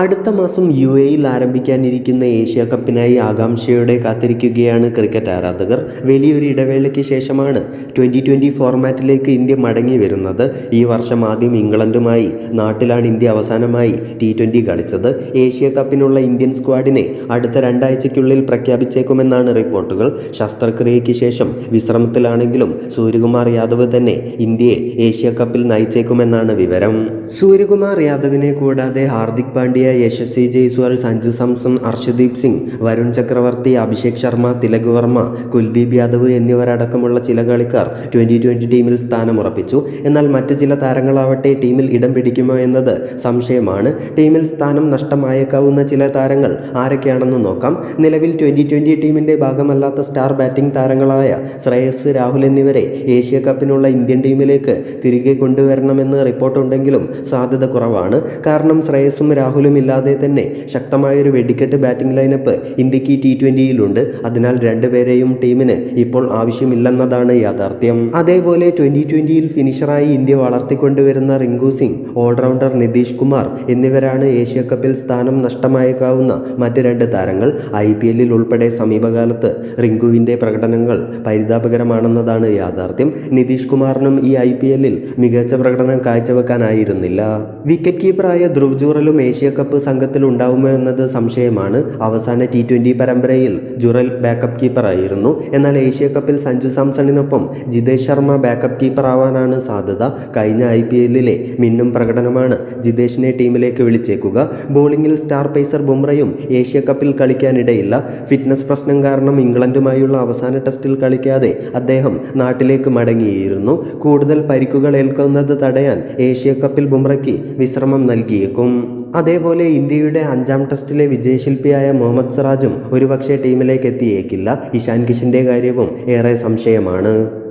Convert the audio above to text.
അടുത്ത മാസം യു എയിൽ ആരംഭിക്കാനിരിക്കുന്ന ഏഷ്യ കപ്പിനായി ആകാംക്ഷയോടെ കാത്തിരിക്കുകയാണ് ക്രിക്കറ്റ് ആരാധകർ. വലിയൊരു ഇടവേളയ്ക്ക് ശേഷമാണ് ട്വന്റി ട്വന്റി ഫോർമാറ്റിലേക്ക് ഇന്ത്യ മടങ്ങി വരുന്നത്. ഈ വർഷം ആദ്യം ഇംഗ്ലണ്ടുമായി നാട്ടിലാണ് ഇന്ത്യ അവസാനമായി ടി ട്വന്റി കളിച്ചത്. ഏഷ്യ കപ്പിനുള്ള ഇന്ത്യൻ സ്ക്വാഡിനെ അടുത്ത രണ്ടാഴ്ചയ്ക്കുള്ളിൽ പ്രഖ്യാപിച്ചേക്കുമെന്നാണ് റിപ്പോർട്ടുകൾ. ശസ്ത്രക്രിയയ്ക്ക് ശേഷം വിശ്രമത്തിലാണെങ്കിലും സൂര്യകുമാർ യാദവ് തന്നെ ഇന്ത്യയെ ഏഷ്യ കപ്പിൽ നയിച്ചേക്കുമെന്നാണ് വിവരം. സൂര്യകുമാർ യാദവിനെ കൂടാതെ ഹാർദിക് പാണ്ഡ്യ യശസ്വി ജയ്സ്വാൾ സഞ്ജു സാംസൺ അർഷദീപ് സിംഗ് വരുൺ ചക്രവർത്തി അഭിഷേക് ശർമ്മ തിലക് വർമ്മ കുൽദീപ് യാദവ് എന്നിവരടക്കമുള്ള ചില കളിക്കാർ ട്വന്റി ട്വന്റി ടീമിൽ സ്ഥാനമുറപ്പിച്ചു. എന്നാൽ മറ്റ് ചില താരങ്ങളാവട്ടെ ടീമിൽ ഇടം പിടിക്കുമോ എന്നത് സംശയമാണ്. ടീമിൽ സ്ഥാനം നഷ്ടമായേക്കാവുന്ന ചില താരങ്ങൾ ആരൊക്കെയാണെന്ന് നോക്കാം. നിലവിൽ ട്വന്റി ട്വന്റി ടീമിന്റെ ഭാഗമല്ലാത്ത സ്റ്റാർ ബാറ്റിംഗ് താരങ്ങളായ ശ്രേയസ് രാഹുൽ എന്നിവരെ ഏഷ്യ കപ്പിനുള്ള ഇന്ത്യൻ ടീമിലേക്ക് തിരികെ കൊണ്ടുവരണമെന്ന് റിപ്പോർട്ടുണ്ടെങ്കിലും സാധ്യത കുറവാണ്. കാരണം ശ്രേയസും രാഹുലും ഇല്ലാതെ തന്നെ ശക്തമായൊരു വെടിക്കെട്ട് ബാറ്റിംഗ് ലൈനപ്പ് ഇന്ത്യയ്ക്ക് ടി ട്വന്റിയിലുണ്ട് അതിനാൽ രണ്ടുപേരെയും ടീമിന് ഇപ്പോൾ ആവശ്യമില്ലെന്നതാണ് യാഥാർത്ഥ്യം. അതേപോലെ ട്വന്റി ട്വന്റിയിൽ ഫിനിഷറായി ഇന്ത്യ വളർത്തിക്കൊണ്ടുവരുന്ന റിങ്കു സിംഗ് ഓൾറൗണ്ടർ നിതീഷ് കുമാർ എന്നിവരാണ് ഏഷ്യ കപ്പിൽ സ്ഥാനം നഷ്ടമായേക്കാവുന്ന മറ്റ് രണ്ട് താരങ്ങൾ. ഐ പി എല്ലിൽ ഉൾപ്പെടെ സമീപകാലത്ത് റിങ്കുവിന്റെ പ്രകടനങ്ങൾ പരിതാപകരമാണെന്നതാണ് യാഥാർത്ഥ്യം. നിതീഷ് കുമാറിനും ഈ ഐ പി എല്ലിൽ മികച്ച പ്രകടനം കാഴ്ചവെക്കാനായിരുന്നില്ല. വിക്കറ്റ് കീപ്പറായ ധ്രുവ് ജൂറലും ഏഷ്യ സംഘത്തിൽ ഉണ്ടാവുമോ എന്നത് സംശയമാണ്. അവസാന ടി ട്വന്റി പരമ്പരയിൽ ജുറൽ ബാക്കപ്പ് കീപ്പറായിരുന്നു. എന്നാൽ ഏഷ്യ കപ്പിൽ സഞ്ജു സാംസണിനൊപ്പം ജിതേഷ് ശർമ്മ ബാക്കപ്പ് കീപ്പർ ആവാനാണ് സാധ്യത. കഴിഞ്ഞ ഐ പി എല്ലിലെ മിന്നും പ്രകടനമാണ് ജിതേഷിനെ ടീമിലേക്ക് വിളിച്ചേക്കുക. ബോളിംഗിൽ സ്റ്റാർ പേസർ ബുംറയും ഏഷ്യ കപ്പിൽ കളിക്കാനിടയില്ല. ഫിറ്റ്നസ് പ്രശ്നം കാരണം ഇംഗ്ലണ്ടുമായുള്ള അവസാന ടെസ്റ്റിൽ കളിക്കാതെ അദ്ദേഹം നാട്ടിലേക്ക് മടങ്ങിയിരുന്നു. കൂടുതൽ പരിക്കുകൾ ഏൽക്കുന്നത് തടയാൻ ഏഷ്യ കപ്പിൽ ബുംറയ്ക്ക് വിശ്രമം നൽകിയേക്കും. അതേപോലെ ഇന്ത്യയുടെ അഞ്ചാം ടെസ്റ്റിലെ വിജയശില്പിയായ മുഹമ്മദ് സിറാജും ഒരുപക്ഷെ ടീമിലേക്ക് എത്തിയേക്കില്ല ഇഷാൻ കിഷന്റെ കാര്യവും ഏറെ സംശയമാണ്.